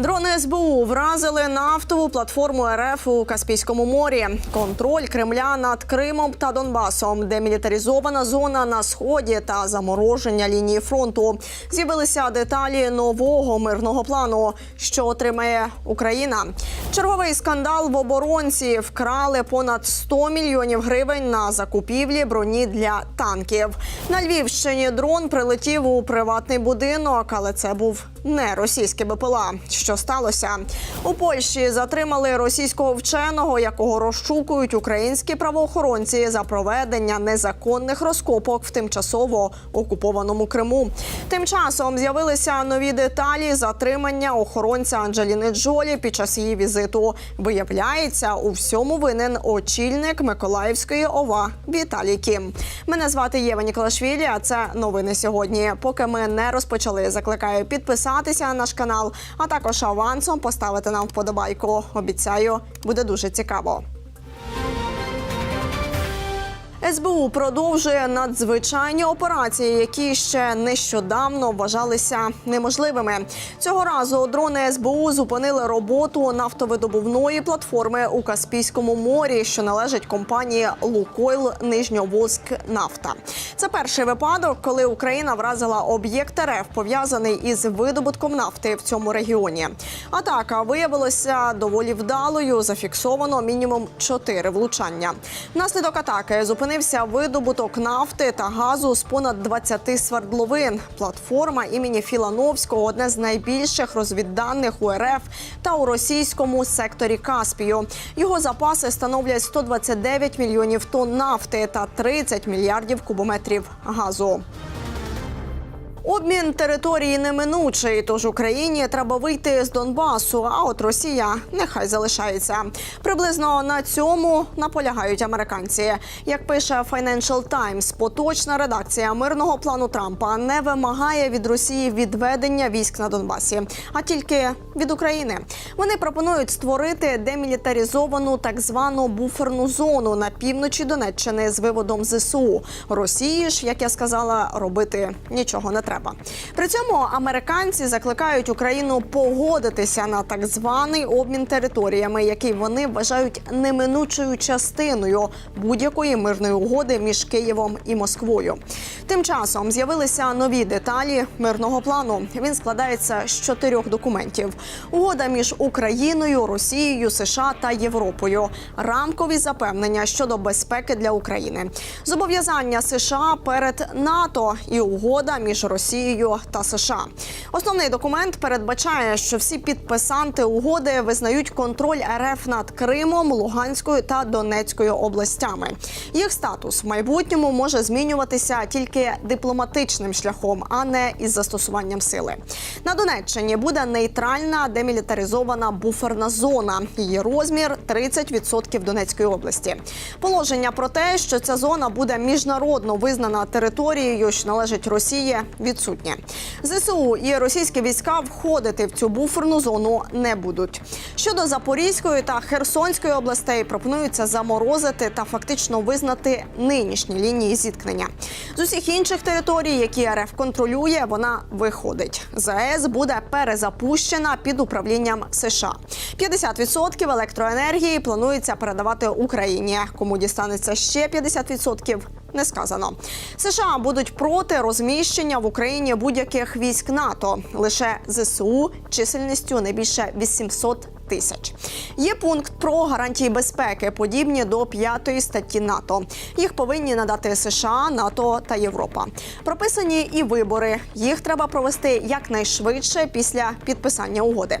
Дрони СБУ вразили нафтову платформу РФ у Каспійському морі. Контроль Кремля над Кримом та Донбасом, демілітаризована зона на сході та замороження лінії фронту. З'явилися деталі нового мирного плану, що отримає Україна. Черговий скандал в оборонці вкрали понад 100 мільйонів гривень на закупівлі броні для танків. На Львівщині дрон прилетів у приватний будинок, але це був не російський БПЛА. Що сталося? У Польщі затримали російського вченого, якого розшукують українські правоохоронці за проведення незаконних розкопок в тимчасово окупованому Криму. Тим часом з'явилися нові деталі затримання охоронця Анджеліни Джолі під час її візиту. Виявляється, у всьому винен очільник Миколаївської ОВА Віталій Кім. Мене звати Єва Ніколашвілі. А це новини сьогодні. Поки ми не розпочали, закликаю підписатися на наш канал, а також авансом поставити нам вподобайку. Обіцяю, буде дуже цікаво. СБУ продовжує надзвичайні операції, які ще нещодавно вважалися неможливими. Цього разу дрони СБУ зупинили роботу нафтовидобувної платформи у Каспійському морі, що належить компанії Лукойл Нижньоволськ Нафта. Це перший випадок, коли Україна вразила об'єкт РФ, пов'язаний із видобутком нафти в цьому регіоні. Атака виявилася доволі вдалою. Зафіксовано мінімум чотири влучання. Внаслідок атаки зупинився видобуток нафти та газу з понад 20 свердловин. Платформа імені Філановського одне з найбільших розвідданих у РФ та у російському секторі Каспію. Його запаси становлять 129 мільйонів тонн нафти та 30 мільярдів кубометрів газу. Обмін території неминучий, тож Україні треба вийти з Донбасу. А от Росія нехай залишається. Приблизно на цьому наполягають американці. Як пише Financial Times, поточна редакція мирного плану Трампа не вимагає від Росії відведення військ на Донбасі, а тільки від України. Вони пропонують створити демілітаризовану так звану буферну зону на півночі Донеччини з виводом ЗСУ. Росії ж, як я сказала, робити нічого не треба. При цьому американці закликають Україну погодитися на так званий обмін територіями, який вони вважають неминучою частиною будь-якої мирної угоди між Києвом і Москвою. Тим часом з'явилися нові деталі мирного плану. Він складається з чотирьох документів: угода між Україною, Росією, США та Європою, рамкові запевнення щодо безпеки для України, зобов'язання США перед НАТО і угода між Росією та США. Основний документ передбачає, що всі підписанти угоди визнають контроль РФ над Кримом, Луганською та Донецькою областями. Їх статус в майбутньому може змінюватися тільки дипломатичним шляхом, а не із застосуванням сили. На Донеччині буде нейтральна демілітаризована буферна зона. Її розмір 30% Донецької області. Положення про те, що ця зона буде міжнародно визнана територією, що належить Росії, відсутнє. ЗСУ і російські війська входити в цю буферну зону не будуть. Щодо Запорізької та Херсонської областей пропонується заморозити та фактично визнати нинішні лінії зіткнення. З усіх інших територій, які РФ контролює, вона виходить. ЗАЕС буде перезапущена під управлінням США. 50% електроенергії планується передавати Україні. Кому дістанеться ще 50%, не сказано. США будуть проти розміщення в Україні будь-яких військ НАТО. Лише ЗСУ чисельністю не більше 800 тисяч. Є пункт про гарантії безпеки, подібні до п'ятої статті НАТО. Їх повинні надати США, НАТО та Європа. Прописані і вибори. Їх треба провести якнайшвидше після підписання угоди.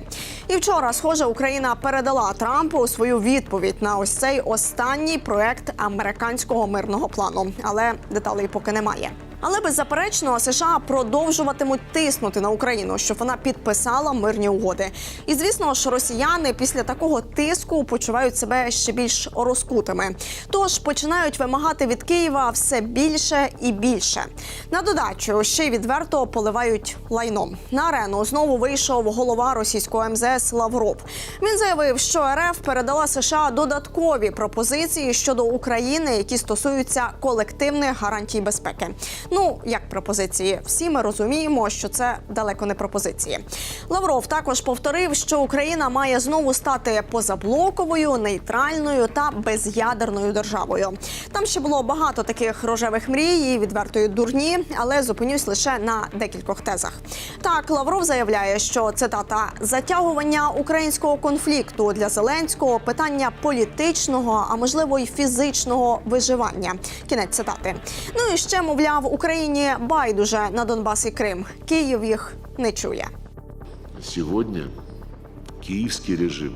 І вчора, схоже, Україна передала Трампу свою відповідь на ось цей останній проект американського мирного плану, але деталей поки немає. Але беззаперечно США продовжуватимуть тиснути на Україну, щоб вона підписала мирні угоди. І звісно ж, росіяни після такого тиску почувають себе ще більш розкутими. Тож починають вимагати від Києва все більше і більше. На додачу ще й відверто поливають лайном. На арену знову вийшов голова російського МЗС Лавров. Він заявив, що РФ передала США додаткові пропозиції щодо України, які стосуються колективних гарантій безпеки. Ну як пропозиції, всі ми розуміємо, що це далеко не пропозиції. Лавров також повторив, що Україна має знову стати позаблоковою, нейтральною та безядерною державою. Там ще було багато таких рожевих мрій і відвертої дурні, але зупинюсь лише на декількох тезах. Так, Лавров заявляє, що цитата затягування українського конфлікту для Зеленського питання політичного, а можливо й фізичного виживання. Кінець цитати. Ну і ще мовляв, Україні байдуже на Донбас і Крим. Київ їх не чує. Сегодня киевский режим,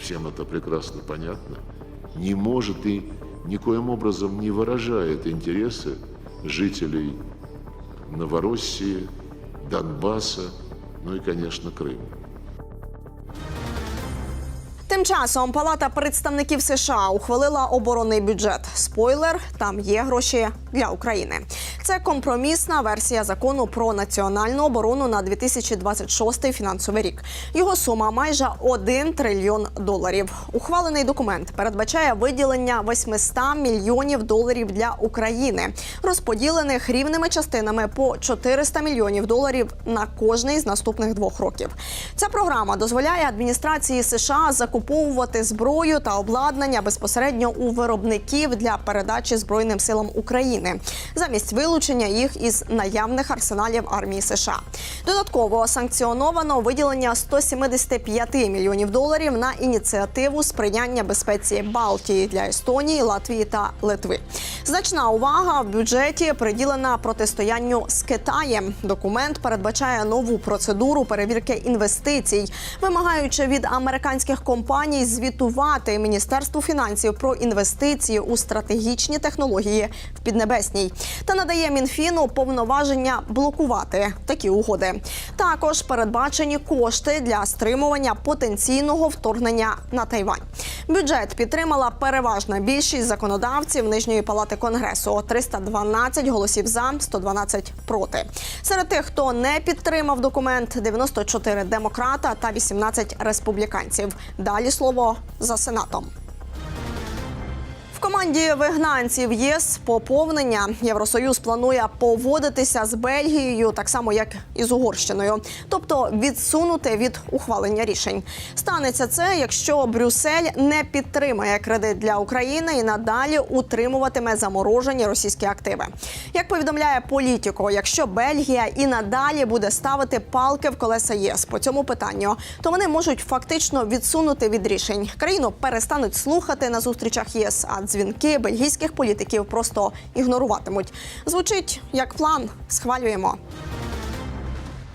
всем это прекрасно понятно, не может и никоим образом не выражает интересы жителей Новороссии, Донбасса, ну и, конечно, Крыма. Тим часом Палата представників США ухвалила оборонний бюджет. Спойлер, там є гроші для України. Це компромісна версія закону про національну оборону на 2026 фінансовий рік. Його сума майже 1 трильйон доларів. Ухвалений документ передбачає виділення 800 мільйонів доларів для України, розподілених рівними частинами по 400 мільйонів доларів на кожний з наступних двох років. Ця програма дозволяє адміністрації США закуповувати зброю та обладнання безпосередньо у виробників для передачі збройним силам України замість вилучення їх із наявних арсеналів армії США. Додатково санкціоновано виділення 175 мільйонів доларів на ініціативу сприяння безпеці Балтії для Естонії, Латвії та Литви. Значна увага в бюджеті приділена протистоянню з Китаєм. Документ передбачає нову процедуру перевірки інвестицій, вимагаючи від американських компаній звітувати Міністерству фінансів про інвестиції у стратегічні технології в Піднебесній та надає Мінфіну повноваження блокувати такі угоди. Також передбачені кошти для стримування потенційного вторгнення на Тайвань. Бюджет підтримала переважна більшість законодавців нижньої палати конгресу 312 голосів за, 112 проти. Серед тих, хто не підтримав документ, 94 демократа та 18 республіканців. Далі слово за сенатом. Команді вигнанців ЄС поповнення Євросоюз планує поводитися з Бельгією так само, як і з Угорщиною, тобто відсунути від ухвалення рішень. Станеться це, якщо Брюссель не підтримає кредит для України і надалі утримуватиме заморожені російські активи. Як повідомляє політико, якщо Бельгія і надалі буде ставити палки в колеса ЄС по цьому питанню, то вони можуть фактично відсунути від рішень. Країну перестануть слухати на зустрічах ЄС, а дзвінки бельгійських політиків просто ігноруватимуть. Звучить як план. Схвалюємо.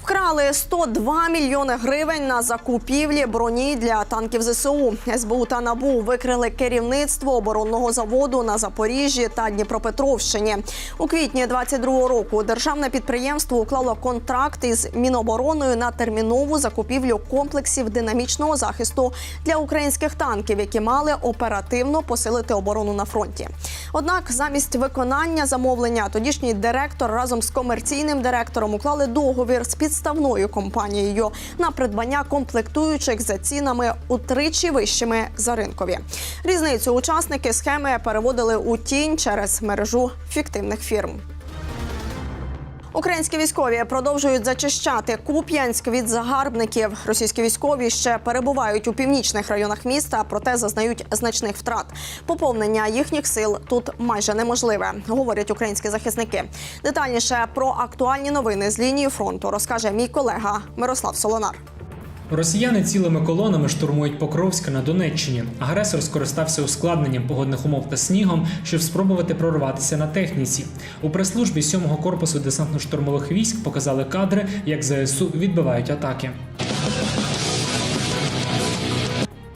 Вкрали 102 мільйони гривень на закупівлі броні для танків ЗСУ. СБУ та НАБУ викрили керівництво оборонного заводу на Запоріжжі та Дніпропетровщині. У квітні 22-го року державне підприємство уклало контракт із Мінобороною на термінову закупівлю комплексів динамічного захисту для українських танків, які мали оперативно посилити оборону на фронті. Однак, замість виконання замовлення, тодішній директор разом з комерційним директором уклали договір з підставною компанією на придбання комплектуючих за цінами утричі вищими за ринкові. Різницю учасники схеми переводили у тінь через мережу фіктивних фірм. Українські військові продовжують зачищати Куп'янськ від загарбників. Російські військові ще перебувають у північних районах міста, проте зазнають значних втрат. Поповнення їхніх сил тут майже неможливе, говорять українські захисники. Детальніше про актуальні новини з лінії фронту розкаже мій колега Мирослав Солонар. Росіяни цілими колонами штурмують Покровська на Донеччині. Агресор скористався ускладненням погодних умов та снігом, щоб спробувати прорватися на техніці. У прес-службі 7-го корпусу десантно-штурмових військ показали кадри, як ЗСУ відбивають атаки.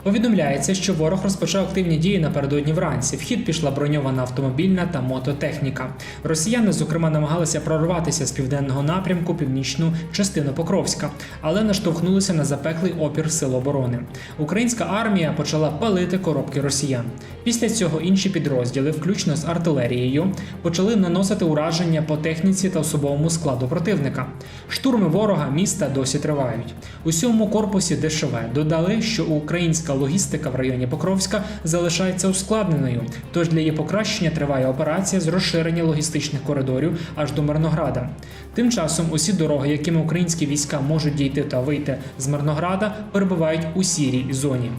Повідомляється, що ворог розпочав активні дії напередодні вранці. В хід пішла броньована автомобільна та мототехніка. Росіяни, зокрема, намагалися прорватися з південного напрямку північну частину Покровська, але наштовхнулися на запеклий опір сил оборони. Українська армія почала палити коробки росіян. Після цього інші підрозділи, включно з артилерією, почали наносити ураження по техніці та особовому складу противника. Штурми ворога міста досі тривають. У сьомому корпусі ДШВ додали, що українська українська логістика в районі Покровська залишається ускладненою. Тож для її покращення триває операція з розширення логістичних коридорів аж до Мирнограда. Тим часом усі дороги, якими українські війська можуть дійти та вийти з Мирнограда, перебувають у сірій зоні.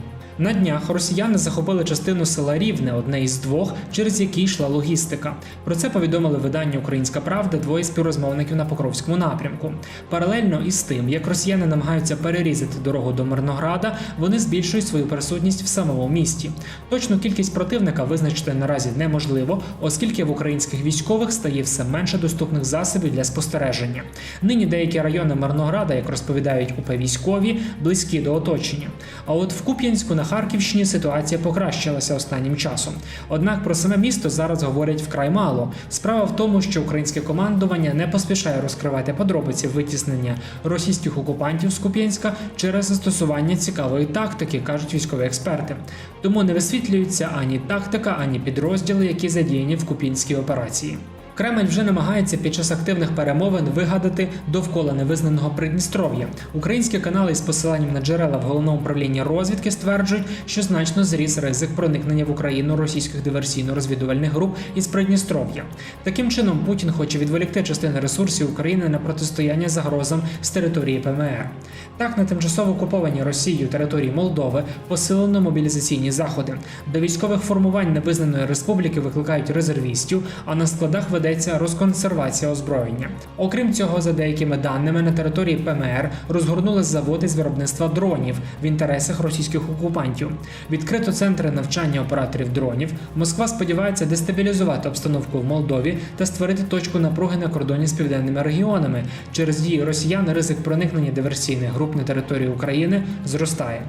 На днях росіяни захопили частину села Рівне, одне із двох, через які йшла логістика. Про це повідомили видання Українська Правда двоє співрозмовників на Покровському напрямку. Паралельно із тим, як росіяни намагаються перерізати дорогу до Мирнограда, вони збільшують свою присутність в самому місті. Точну кількість противника визначити наразі неможливо, оскільки в українських військових стає все менше доступних засобів для спостереження. Нині деякі райони Мирнограда, як розповідають УП військові, близькі до оточення. А от в Куп'янську на Харківщині ситуація покращилася останнім часом. Однак про саме місто зараз говорять вкрай мало. Справа в тому, що українське командування не поспішає розкривати подробиці витіснення російських окупантів з Куп'янська через застосування цікавої тактики, кажуть військові експерти. Тому не висвітлюється ані тактика, ані підрозділи, які задіяні в куп'янській операції. Кремль вже намагається під час активних перемовин вигадати довкола невизнаного Придністров'я. Українські канали із посиланням на джерела в головному управлінні розвідки стверджують, що значно зріс ризик проникнення в Україну російських диверсійно-розвідувальних груп із Придністров'я. Таким чином Путін хоче відволікти частини ресурсів України на протистояння загрозам з території ПМР. Так, на тимчасово окупованій Росією території Молдови посилено мобілізаційні заходи. До військових формувань невизнаної республіки викликають резервістів, а на складах ведеться розконсервація озброєння. Окрім цього, за деякими даними, на території ПМР розгорнули заводи з виробництва дронів в інтересах російських окупантів. Відкрито центри навчання операторів дронів. Москва сподівається дестабілізувати обстановку в Молдові та створити точку напруги на кордоні з південними регіонами. Через дії росіян ризик проникнення диверсійних груп на територію України зростає.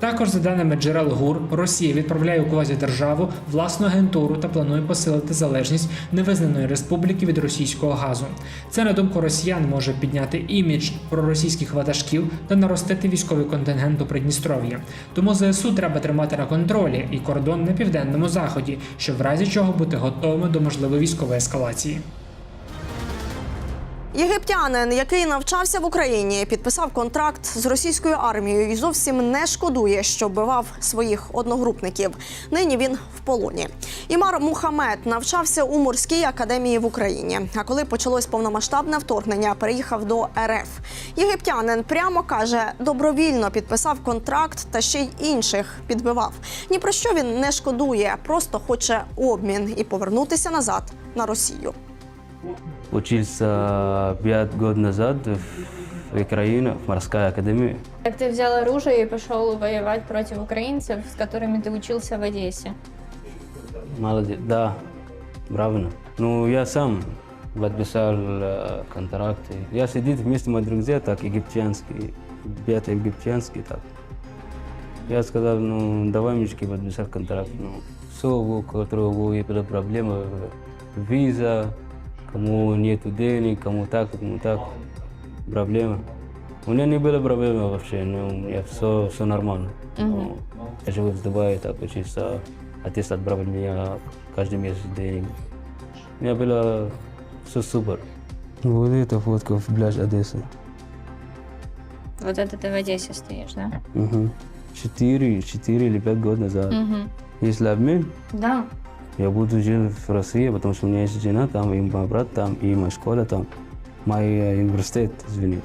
Також, за даними джерел ГУР, Росія відправляє у квазідержаву власну агентуру та планує посилити залежність невизнаної республіки від російського газу. Це на думку росіян може підняти імідж проросійських ватажків та наростити військовий контингент у Придністров'я. Тому ЗСУ треба тримати на контролі і кордон на південному заході, щоб в разі чого бути готовими до можливої військової ескалації. Єгиптянин, який навчався в Україні, підписав контракт з російською армією і зовсім не шкодує, що вбивав своїх одногрупників. Нині він в полоні. Імар Мухамед навчався у морській академії в Україні. А коли почалось повномасштабне вторгнення, переїхав до РФ. Єгиптянин прямо каже, добровільно підписав контракт та ще й інших підбивав. Ні про що він не шкодує, просто хоче обмін і повернутися назад на Росію. Учился пять год назад в Украине, в морской академии. Как ты взял оружие и пошел воевать против украинцев, с которыми ты учился в Одессе? Молодец, да, правильно. Ну, я сам подписал э, контракты. Я сидит вместе мои друзья, так, египтянские, ребята египтянские, так. Я сказал, ну, давай, мечки, подписать контракт. Ну, все, у которого были проблемы, виза, кому нету денег, кому так, кому так, проблемы. У меня не было проблемы вообще, ну, у меня все, все нормально. Ну, Я живу в Дубае, так учился. Отец отправил меня каждый месяц денег. У меня было все супер. Вот эта фотка в пляж Одессы. Вот это ты в Одессе стоишь, да? Угу. Четыре, четыре или пять год назад. Угу. Если обмен, Да. Я буду жить в России, потому что у меня есть жена там, и мой брат там, и моя школа там. Мой э, университет, извини.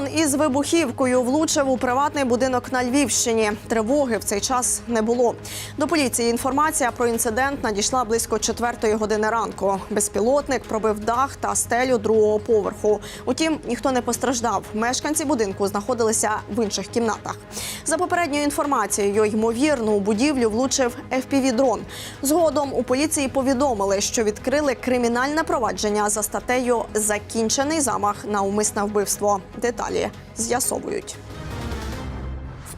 Дрон із вибухівкою влучив у приватний будинок на Львівщині. Тривоги в цей час не було. До поліції інформація про інцидент надійшла близько четвертої години ранку. Безпілотник пробив дах та стелю другого поверху. Утім, ніхто не постраждав. Мешканці будинку знаходилися в інших кімнатах. За попередньою інформацією, ймовірно, у будівлю влучив fpv дрон Згодом у поліції повідомили, що відкрили кримінальне провадження за статтею Закінчений замах на умисне вбивство. Деталі з'ясовують.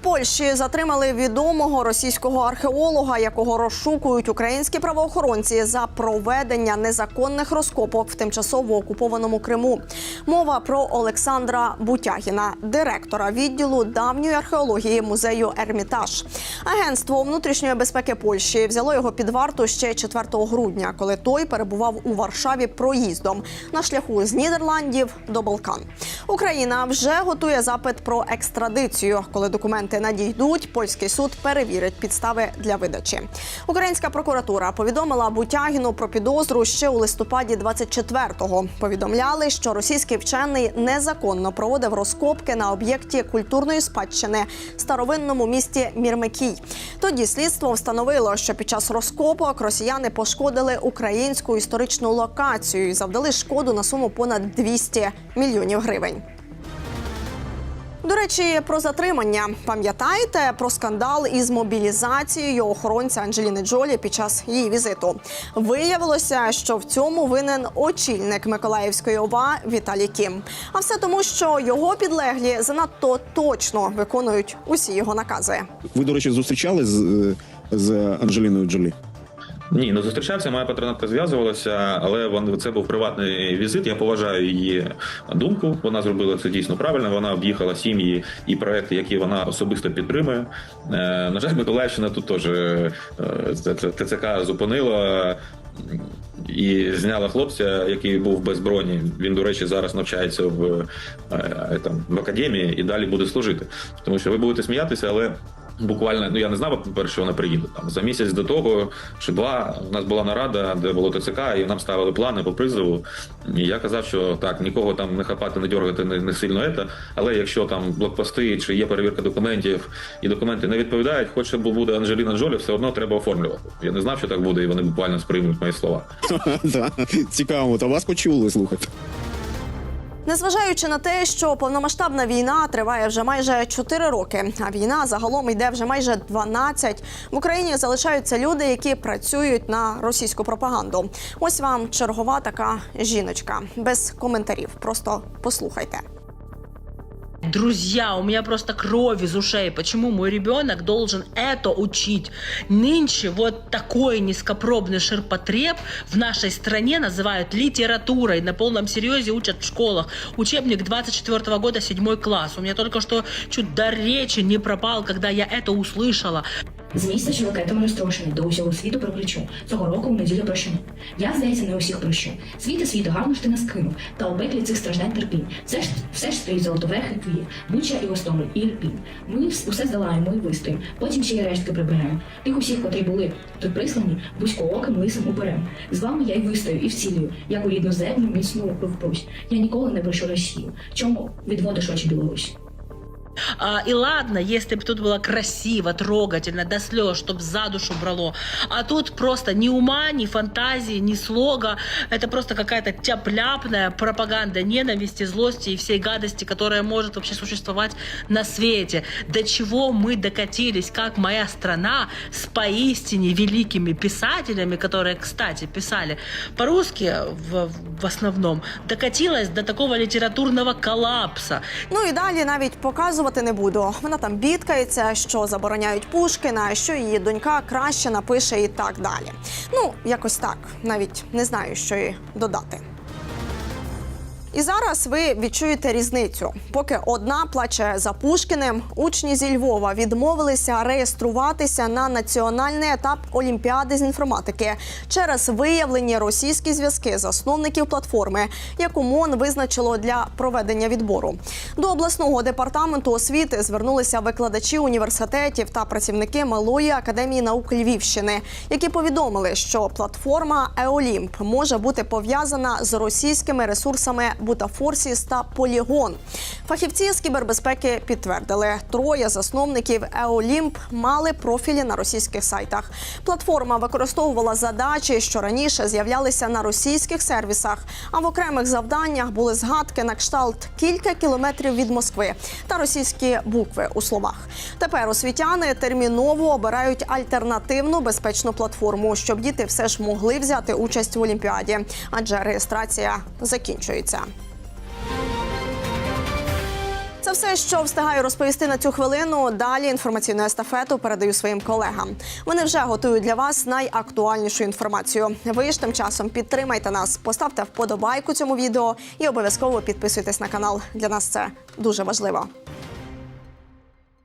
Польщі затримали відомого російського археолога, якого розшукують українські правоохоронці за проведення незаконних розкопок в тимчасово окупованому Криму. Мова про Олександра Бутягіна, директора відділу давньої археології музею Ермітаж. Агентство внутрішньої безпеки Польщі взяло його під варту ще 4 грудня, коли той перебував у Варшаві проїздом на шляху з Нідерландів до Балкан. Україна вже готує запит про екстрадицію, коли документи документи надійдуть, польський суд перевірить підстави для видачі. Українська прокуратура повідомила Бутягіну про підозру ще у листопаді 24-го. Повідомляли, що російський вчений незаконно проводив розкопки на об'єкті культурної спадщини старовинному місті Мірмикій. Тоді слідство встановило, що під час розкопок росіяни пошкодили українську історичну локацію і завдали шкоду на суму понад 200 мільйонів гривень. До речі, про затримання пам'ятаєте про скандал із мобілізацією охоронця Анджеліни Джолі під час її візиту. Виявилося, що в цьому винен очільник Миколаївської ОВА Віталій Кім. А все тому, що його підлеглі занадто точно виконують усі його накази. Ви, до речі, зустрічали з, з Анджеліною Джолі? Ні, не зустрічався. Моя патронатка зв'язувалася, але це був приватний візит. Я поважаю її думку. Вона зробила це дійсно правильно. Вона об'їхала сім'ї і проекти, які вона особисто підтримує. Е, на жаль, Миколаївщина тут теж е, ТЦК зупинила. І зняла хлопця, який був без броні. Він, до речі, зараз навчається в, е, там, в академії і далі буде служити. Тому що ви будете сміятися, але буквально, ну я не знав, по-перше, вона приїде. Там за місяць до того, чи два, у нас була нарада, де було ТЦК, і нам ставили плани по призову. І я казав, що так, нікого там не хапати, не дергати не, не сильно ета. Але якщо там блокпости чи є перевірка документів і документи не відповідають, хоч буде Анджеліна Джолі, все одно треба оформлювати. Я не знав, що так буде, і вони буквально сприймуть мої слова. Цікаво, та вас почули, слухайте. Незважаючи на те, що повномасштабна війна триває вже майже 4 роки, а війна загалом йде вже майже 12, в Україні залишаються люди, які працюють на російську пропаганду. Ось вам чергова така жіночка без коментарів. Просто послухайте. Друзья, у меня просто кровь из ушей. Почему мой ребенок должен это учить? Нынче вот такой низкопробный ширпотреб в нашей стране называют литературой. На полном серьезе учат в школах. Учебник 24 года, седьмой класс. У меня только что чуть до речи не пропал, когда я это услышала. З місця, що ракетами розтрошені до усього світу прокричу. Цього року у неділю прощу. Я, здається, не усіх прощу. Світи, світи, гарно ж ти нас кинув. Та у цих страждань терпінь. Все ж все ж стоїть золотоверхи твої. Буча і Гостомель, і Ірпінь. Ми усе здолаємо і вистоїмо. Потім ще й рештки приберемо. Тих усіх, котрі були тут прислані, бузькооким лисим уберем. З вами я й вистою, і вцілюю, як у рідну землю міцну впрусь. Я ніколи не прощу Росію. Чому відводиш очі Білорусь? А, и ладно, если бы тут было красиво, трогательно, до слез, чтоб за душу брало. А тут просто ни ума, ни фантазии, ни слога. Это просто какая-то тяпляпная пропаганда ненависти, злости и всей гадости, которая может вообще существовать на свете. До чего мы докатились, как моя страна с поистине великими писателями, которые, кстати, писали по-русски в, в основном, докатилась до такого литературного коллапса. Ну і далі навіть показувати не буду. Вона там бідкається, що забороняють Пушкіна, що її донька краще напише і так далі. Ну, якось так. Навіть не знаю, що їй додати. І зараз ви відчуєте різницю. Поки одна плаче за Пушкіним, учні зі Львова відмовилися реєструватися на національний етап Олімпіади з інформатики через виявлені російські зв'язки засновників платформи, яку МОН визначило для проведення відбору. До обласного департаменту освіти звернулися викладачі університетів та працівники Малої академії наук Львівщини, які повідомили, що платформа Еолімп може бути пов'язана з російськими ресурсами Бутафорсіс та Полігон. Фахівці з кібербезпеки підтвердили, троє засновників Еолімп мали профілі на російських сайтах. Платформа використовувала задачі, що раніше з'являлися на російських сервісах, а в окремих завданнях були згадки на кшталт кілька кілометрів від Москви та російські букви у словах. Тепер освітяни терміново обирають альтернативну безпечну платформу, щоб діти все ж могли взяти участь в Олімпіаді, адже реєстрація закінчується. Все, що встигаю розповісти на цю хвилину. Далі інформаційну естафету передаю своїм колегам. Вони вже готують для вас найактуальнішу інформацію. Ви ж тим часом підтримайте нас, поставте вподобайку цьому відео і обов'язково підписуйтесь на канал. Для нас це дуже важливо.